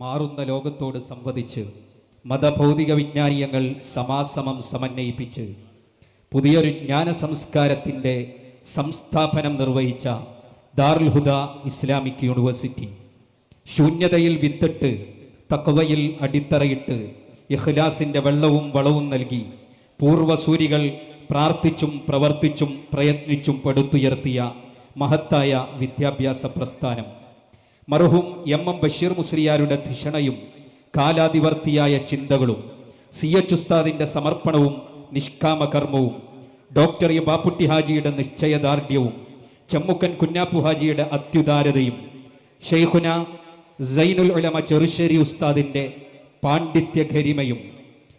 മാറുന്ന ലോകത്തോട് സംവദിച്ച് മതഭൗതിക വിജ്ഞാനീയങ്ങൾ സമാസമം സമന്വയിപ്പിച്ച് പുതിയൊരു ജ്ഞാന സംസ്കാരത്തിന്റെ സംസ്ഥാപനം നിർവഹിച്ച ദാറുൽ ഹുദ ഇസ്ലാമിക് യൂണിവേഴ്സിറ്റി. ശൂന്യതയിൽ വിത്തിട്ട് തക്കവയിൽ അടിത്തറയിട്ട് ഇഖ്ലാസിന്റെ വെള്ളവും വളവും നൽകി പൂർവസൂരികൾ പ്രാർത്ഥിച്ചും പ്രവർത്തിച്ചും പ്രയത്നിച്ചും പടുത്തുയർത്തിയ മഹത്തായ വിദ്യാഭ്യാസ പ്രസ്ഥാനം. മർഹൂം എം എം ബഷീർ മുസ്ലിയാരുടെ ധിഷണയും കാലാതിവർത്തിയായ ചിന്തകളും സി എച്ച് ഉസ്താദിന്റെ സമർപ്പണവും നിഷ്കാമ കർമ്മവും ഡോക്ടർ എ ബാപ്പുട്ടി ഹാജിയുടെ നിശ്ചയദാർഢ്യവും ചെമ്മുക്കൻ കുഞ്ഞാപ്പു ഹാജിയുടെ അത്യുദാരതയും ഷെയ്ഖുന സൈനുൽ ഉലമ ചെറുശ്ശേരി ഉസ്താദിന്റെ പാണ്ഡിത്യ ഖരിമയും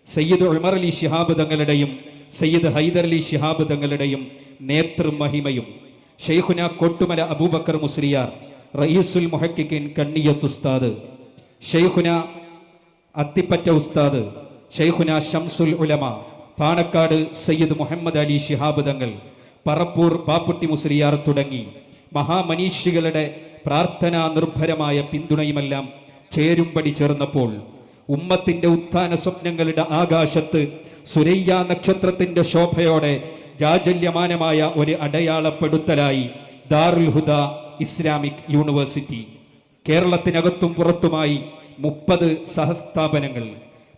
സയ്യിദ് ഉമർ അലി ഷിഹാബ് തങ്ങളുടെയും സയ്യിദ് ഹൈദർ അലി ഷിഹാബ് തങ്ങളുടെയും നേതൃമഹിമയും ഷെയ്ഖുന കോട്ടുമല അബൂബക്കർ മുസ്ലിയാർ റയീസുൽ മുഹക്കിൻ കണ്ണിയത്ത് ഉസ്താദ് ഷെയ്ഖുന അത്തിപ്പറ്റ ഉസ്താദ് ഷെയ്ഖുന ഷംസുൽ ഉലമ പാണക്കാട് സയ്യിദ് മുഹമ്മദ് അലി ഷിഹാബ് തങ്ങൾ പറപ്പൂർ പാപ്പുട്ടി മുസ്ലിയാർ തുടങ്ങി. മഹാമനീഷികളുടെ പ്രാർത്ഥനാ നിർഭരമായ പിന്തുണയുമെല്ലാം ചേരുംപടി ചേർന്നപ്പോൾ ഉമ്മത്തിന്റെ ഉത്ഥാന സ്വപ്നങ്ങളുടെ ആകാശത്ത് സുരയ്യ നക്ഷത്രത്തിന്റെ ശോഭയോടെ ജാജല്യമാനമായ ഒരു അടയാളപ്പെടുത്തലായി ദാറുൽ ഹുദ ഇസ്ലാമിക് യൂണിവേഴ്സിറ്റി. കേരളത്തിനകത്തും പുറത്തുമായി മുപ്പത് സഹസ്ഥാപനങ്ങൾ.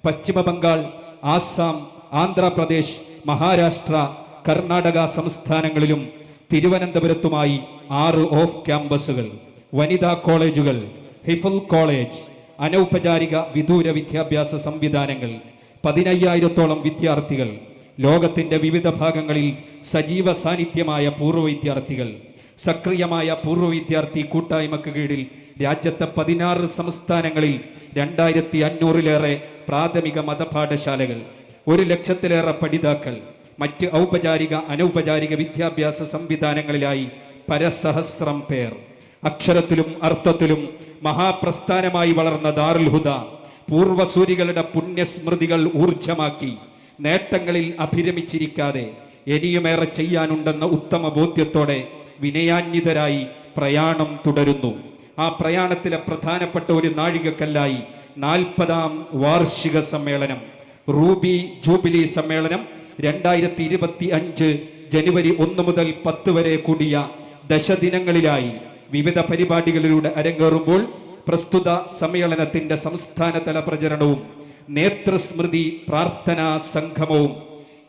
പശ്ചിമ ബംഗാൾ ആസാം ആന്ധ്രാപ്രദേശ് മഹാരാഷ്ട്ര കർണാടക സംസ്ഥാനങ്ങളിലും തിരുവനന്തപുരത്തുമായി ആറ് ഓഫ് ക്യാമ്പസുകൾ. വനിതാ കോളേജുകൾ ഹിഫുൽ കോളേജ് അനൗപചാരിക വിദൂര വിദ്യാഭ്യാസ സംവിധാനങ്ങൾ പതിനയ്യായിരത്തോളം വിദ്യാർത്ഥികൾ. ലോകത്തിന്റെ വിവിധ ഭാഗങ്ങളിൽ സജീവ സാന്നിധ്യമായ പൂർവ വിദ്യാർത്ഥികൾ. സക്രിയമായ പൂർവ വിദ്യാർത്ഥി കൂട്ടായ്മക്ക് കീഴിൽ രാജ്യത്തെ പതിനാറ് സംസ്ഥാനങ്ങളിൽ രണ്ടായിരത്തി അഞ്ഞൂറിലേറെ പ്രാഥമിക മതപാഠശാലകൾ ഒരു ലക്ഷത്തിലേറെ പഠിതാക്കൾ മറ്റ് ഔപചാരിക അനൗപചാരിക വിദ്യാഭ്യാസ സംവിധാനങ്ങളിലായി പരസഹസ്രം പേർ. അക്ഷരത്തിലും അർത്ഥത്തിലും മഹാപ്രസ്ഥാനമായി വളർന്ന ദാറുൽ പൂർവസൂരികളുടെ പുണ്യസ്മൃതികൾ ഊർജമാക്കി നേട്ടങ്ങളിൽ അഭിരമിച്ചിരിക്കാതെ ഇനിയുമേറെ ചെയ്യാനുണ്ടെന്ന ഉത്തമ ബോധ്യത്തോടെ വിനയാന്വിതരായി പ്രയാണം തുടരുന്നു. ആ പ്രയാണത്തിലെ പ്രധാനപ്പെട്ട ഒരു നാഴികക്കല്ലായി നാൽപ്പതാം വാർഷിക സമ്മേളനം റൂബി ജൂബിലി സമ്മേളനം രണ്ടായിരത്തി ഇരുപത്തി അഞ്ച് ജനുവരി ഒന്ന് മുതൽ പത്ത് വരെ കൂടിയ ദശദിനങ്ങളിലായി വിവിധ പരിപാടികളിലൂടെ അരങ്ങേറുമ്പോൾ പ്രസ്തുത സമ്മേളനത്തിന്റെ സംസ്ഥാനതല പ്രചരണവും നേത്രസ്മൃതി പ്രാർത്ഥനാ സംഗമവും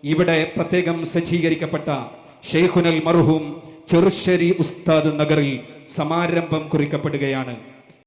ഇവിടെ പ്രത്യേകം സജ്ജീകരിക്കപ്പെട്ട ഷെയ്ഖുനൽ മർഹൂം ചെറുശ്ശേരി ഉസ്താദ് നഗറിൽ സമാരംഭം കുറിക്കപ്പെടുകയാണ്.